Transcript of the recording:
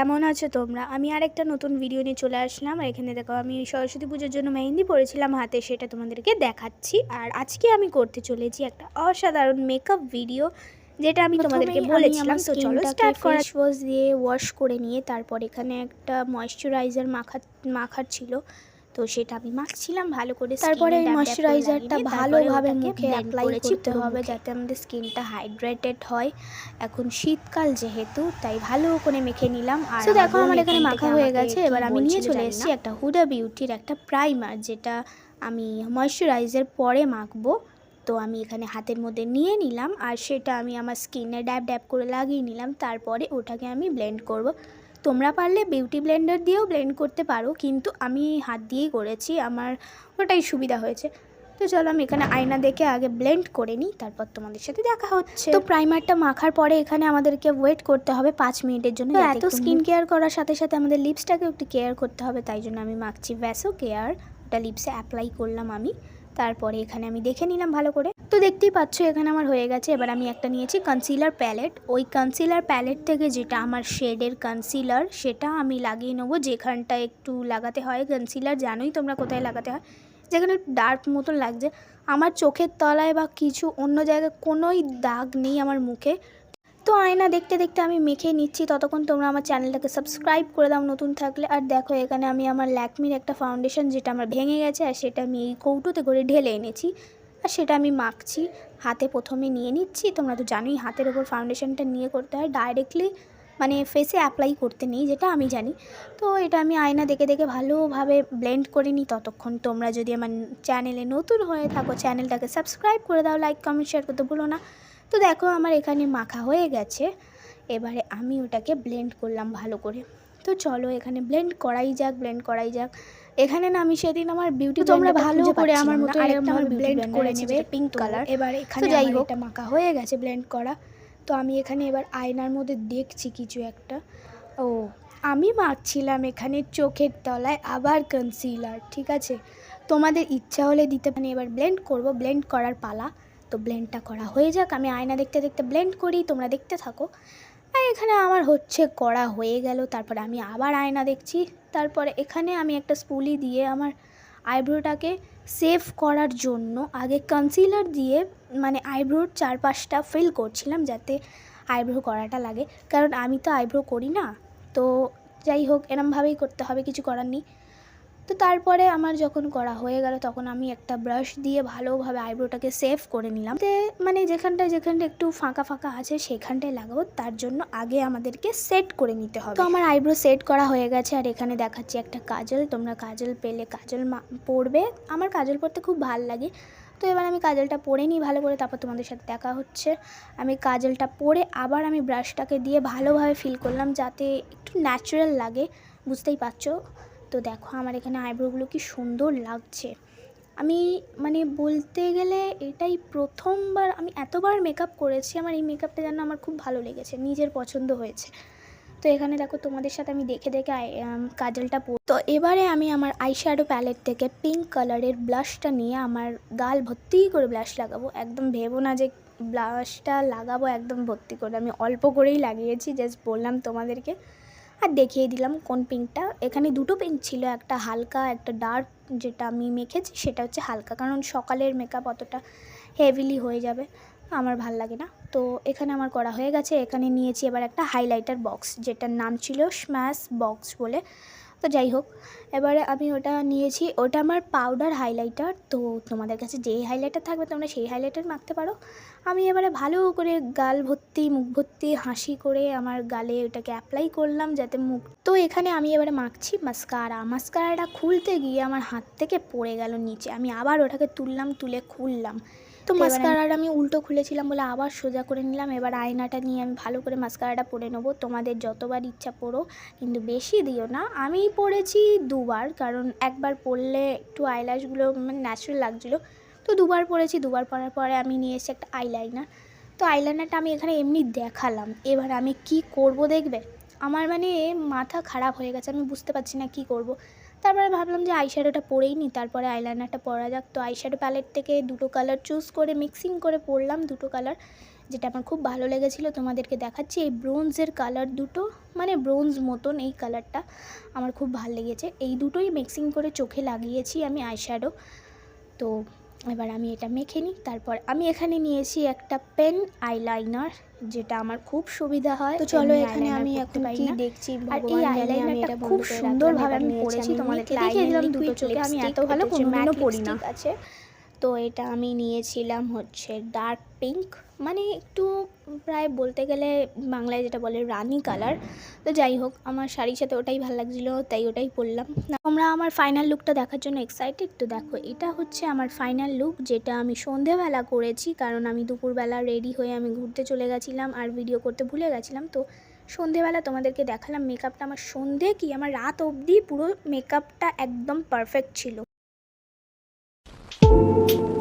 কেমন আছো তোমরা? আমি আরেকটা নতুন ভিডিও নিয়ে চলে আসলাম। আর এখানে দেখো আমি সরস্বতী পুজোর জন্য মেহেন্দি পরেছিলাম হাতে সেটা তোমাদেরকে দেখাচ্ছি। আর আজকে আমি করতে চলেছি একটা অসাধারণ মেকআপ ভিডিও যেটা আমি তোমাদেরকে বলেছিলাম। তো চলো স্টার্ট করা ওয়াশ দিয়ে ওয়াশ করে নিয়ে তারপর এখানে একটা ময়শ্চারাইজার মাখা মাখার ছিল। তো সেটা আমি মাখছিলাম ভালো করে তারপরে এই ময়শ্চারাইজারটা ভালোভাবে মুখে অ্যাপ্লাই করতে হবে। যাতে আমাদের স্কিনটা হাইড্রেটেড হয়। এখন শীতকাল যেহেতু তাই ভালো করে মেখে নিলাম। আর So, দেখো আমার এখানে মাখা হয়ে গেছে। এবার আমি নিয়ে চলে এসেছি একটা হুডা বিউটির একটা প্রাইমার যেটা আমি ময়শ্চারাইজার পরে মাখবো। তো আমি এখানে হাতের মধ্যে নিয়ে নিলাম। আর সেটা আমি আমার স্কিনে ড্যাব ড্যাব করে লাগিয়ে নিলাম। তারপরে ওটাকে আমি ব্লেন্ড করব। তোমরা পারলে বিউটি ব্লেন্ডার দিয়েও ব্লেন্ড করতে পারো কিন্তু আমি হাত দিয়েই করেছি আমার ওটাই সুবিধা হয়েছে। তো চলো আমি এখানে আয়না দেখে আগে ব্লেন্ড করে নিই তারপর তোমাদের সাথে দেখা হচ্ছে। তো প্রাইমারটা মাখার পরে এখানে আমাদেরকে ওয়েট করতে হবে পাঁচ মিনিটের জন্য এত স্কিন কেয়ার করার সাথে সাথে আমাদের লিপসটাকে একটু কেয়ার করতে হবে তাই জন্য আমি মাখছি ভ্যাসো কেয়ার ওটা লিপসে অ্যাপ্লাই করলাম আমি। তারপরে এখানে আমি দেখে নিলাম ভালো করে। তো দেখতেই পাচ্ছ, এখানে আমার হয়ে গেছে। এবার আমি একটা নিয়েছি কনসিলার প্যালেট ওই কনসিলার প্যালেট থেকে যেটা আমার শেডের কনসিলার সেটা আমি লাগিয়ে নেব। যেখানটা একটু লাগাতে হয় কনসিলার জানোই তোমরা কোথায় লাগাতে হয়। যেখানে ডার্ক মতন লাগছে। আমার চোখের তলায় বা কিছু অন্য জায়গায় কোনোই দাগ নেই আমার মুখে। তো আয়না দেখতে দেখতে আমি মেখে নিচ্ছি। ততক্ষণ তোমরা আমার চ্যানেলটাকে সাবস্ক্রাইব করে দাও নতুন থাকলে। আর দেখো, এখানে আমি আমার ল্যাকমির একটা ফাউন্ডেশন যেটা আমার ভেঙে গেছে, আর সেটা আমি এই কৌটোতে করে ঢেলে এনেছি। আর সেটা আমি মাখছি। হাতে প্রথমে নিয়ে নিচ্ছি। তোমরা তো জানোই, হাতের ওপর ফাউন্ডেশনটা নিয়ে করতে হয়। ডাইরেক্টলি মানে ফেসে অ্যাপ্লাই করতে নেই, যেটা আমি জানি। তো এটা আমি আয়না দেখে দেখে ভালোভাবে ব্লেন্ড করে নিই। ততক্ষণ তোমরা যদি আমার চ্যানেলে নতুন হয়ে থাকো, চ্যানেলটাকে সাবস্ক্রাইব করে দাও। লাইক কমেন্ট শেয়ার করতে ভুলো না। তো দেখো আমার এখানে মাখা হয়ে গেছে। এবারে আমি ওটাকে ব্লেন্ড করলাম ভালো করে। তো চলো এখানে ব্লেন্ড করাই যাক ব্লেন্ড করাই যাক। এখানে না আমি সেদিন আমার বিউটি তোমরা ভালো করে আমার মতো আমার ব্লেন্ড করে নেবে পিঙ্ক কালার এবার এখানে যাই হোক। এটা মাখা হয়ে গেছে ব্লেন্ড করা। তো আমি এখানে এবার আয়নার মধ্যে দেখছি কিছু একটা। ও আমি মাখছিলাম এখানে চোখের তলায় আবার কনসিলার ঠিক আছে? তোমাদের ইচ্ছা হলে দিতে মানে এবার ব্লেন্ড করব। ব্লেন্ড করার পালা। তো ব্লেন্ডটা করা হয়ে যাক। আমি আয়না দেখতে দেখতে ব্লেন্ড করি, তোমরা দেখতে থাকো। আর এখানে আমার হচ্ছে করা হয়ে গেল। তারপরে আমি আবার আয়না দেখছি। তারপরে এখানে আমি একটা স্পুলি দিয়ে আমার আইব্রোটাকে সেভ করার জন্য আগে কনসিলার দিয়ে মানে আইব্রোর চারপাশটা ফিল করছিলাম যাতে আইব্রো করাটা লাগে। কারণ আমি তো আইব্রো করি না। তো যাই হোক, এরমভাবেই করতে হবে। কিছু করার নেই। তো তারপরে আমার যখন করা হয়ে গেল, তখন আমি একটা ব্রাশ দিয়ে ভালোভাবে আইব্রোটাকে সেভ করে নিলাম। তে মানে যেখানটায় যেখানটা একটু ফাঁকা ফাঁকা আছে, সেখানটায় লাগাবো। তার জন্য আগে আমাদেরকে সেট করে নিতে হবে। তো আমার আইব্রো সেট করা হয়ে গেছে, আর এখানে দেখাচ্ছি একটা কাজল। তোমরা কাজল পেলে কাজল পরবে। আমার কাজল পরতে খুব ভালো লাগে। তো এবার আমি কাজলটা পরে নিই ভালো করে, তারপর তোমাদের সাথে দেখা হচ্ছে। আমি কাজলটা পরে আবার আমি ব্রাশটাকে দিয়ে ভালোভাবে ফিল করলাম, যাতে একটু ন্যাচারাল লাগে। বুঝতেই পারছ? তো দেখো আমার এখানে আইব্রোগুলো কি সুন্দর লাগছে। আমি মানে বলতে গেলে এটাই প্রথমবার, আমি এতবার মেকআপ করেছি, আমার এই মেকআপটা যেন আমার খুব ভালো লেগেছে, নিজের পছন্দ হয়েছে। তো এখানে দেখো তোমাদের সাথে আমি দেখে দেখে কাজলটা পর তো এবারে আমি আমার আইশ্যাডো প্যালেট থেকে পিঙ্ক কালারের ব্লাশটা নিয়ে আমার গাল ভর্তি করে ব্লাশ লাগাবো। একদম ভেবো না যে ব্লাশটা লাগাবো, একদম ভর্তি করে। আমি অল্প করেই লাগিয়েছি জাস্ট বললাম তোমাদেরকে। আর দেখিয়ে দিলাম কোন পিঙ্কটা। এখানে দুটো পিঙ্ক ছিল, একটা হালকা, একটা ডার্ক যেটা আমি মেখেছি, সেটা হচ্ছে হালকা, কারণ সকালের মেকআপ অতটা হেভিলি হয়ে যাবে, আমার ভালো লাগে না। তো এখানে আমার করা হয়ে গেছে, এখানে নিয়েছি এবার একটা হাইলাইটার বক্স যেটার নাম ছিল স্ম্যাশ বক্স বলে। তো যাই হোক, এবারে আমি ওটা নিয়েছি। ওটা আমার পাউডার হাইলাইটার তো তোমাদের কাছে যেই হাইলাইটার থাকবে তোমরা সেই হাইলাইটার মাখতে পারো। আমি এবারে ভালো করে গাল ভর্তি, মুখ ভর্তি, হাসি করে আমার গালে ওটাকে অ্যাপ্লাই করলাম যাতে মুখ তো এখানে আমি এবারে মাখছি মাস্কারা মাস্কারাটা খুলতে গিয়ে আমার হাত থেকে পড়ে গেল নিচে। আমি আবার ওটাকে তুললাম, তুলে খুললাম। তো আমি- মাস্কারাটা আমি উল্টো খুলেছিলাম বলে আবার সোজা করে নিলাম। এবার আয়নাটা নিয়ে আমি ভালো করে মাস্কারাটা পরে নেব। তোমাদের যতবার ইচ্ছা পড়ো কিন্তু বেশি দিও না। আমি পড়েছি দুবার কারণ একবার পরলে একটু আইল্যাশগুলো মানে ন্যাচারাল লাগছিল। তো দুবার পরেছি দুবার পরার পরে আমি নিয়ে এসেছি একটা আইলাইনার তো আইলাইনারটা আমি এখানে এমনি দেখালাম। এবার আমি কি করব দেখবে? আমার মানে মাথা খারাপ হয়ে গেছে, আমি বুঝতে পারছি না কি করব। তারপরে ভাবলাম যে আইশ্যাডোটা পরেই নিই তারপরে আইলাইনারটা পরা যাক। তো আইশ্যাডো প্যালেট থেকে দুটো কালার চুজ করে মিক্সিং করে পরলাম দুটো কালার যেটা আমার খুব ভালো লেগেছিলো। তোমাদেরকে দেখাচ্ছি, এই ব্রোঞ্জের কালার দুটো মানে ব্রোঞ্জ মতন এই কালারটা আমার খুব ভালো লেগেছে। এই দুটোই মিক্সিং করে চোখে লাগিয়েছি আমি আইশ্যাডো তো এবার আমি এটা মেখে নিই। তারপর আমি এখানে নিয়েছি একটা পেন আইলাইনার যেটা আমার খুব সুবিধা হয়। তো চলো এখানে আমি এখন কি দেখছি? আর এই আইলাইনারটা খুব সুন্দরভাবে আমি পরেছি তোমাদেরকে দেখিয়ে দিলাম দুটো চোখে আমি এত ভালো কোনোদিনও পরি না। আছে। তো এটা আমি নিয়েছিলাম হচ্ছে ডার্ক পিঙ্ক মানে একটু প্রায় বলতে গেলে বাংলায় যেটা বলে রানি কালার তো যাই হোক, আমার শাড়ির সাথে ওটাই ভালো লাগছিল, তাই ওটাই পরলাম। তোমরা আমার ফাইনাল লুকটা দেখার জন্য এক্সাইটেড তো দেখো, এটা হচ্ছে আমার ফাইনাল লুক যেটা আমি সন্ধেবেলা করেছি, কারণ আমি দুপুরবেলা রেডি হয়ে আমি ঘুরতে চলে গেছিলাম আর ভিডিও করতে ভুলে গেছিলাম। তো সন্ধেবেলা তোমাদেরকে দেখালাম মেকআপটা আমার সন্ধে কি আমার রাত অবধি পুরো মেকআপটা একদম পারফেক্ট ছিল। you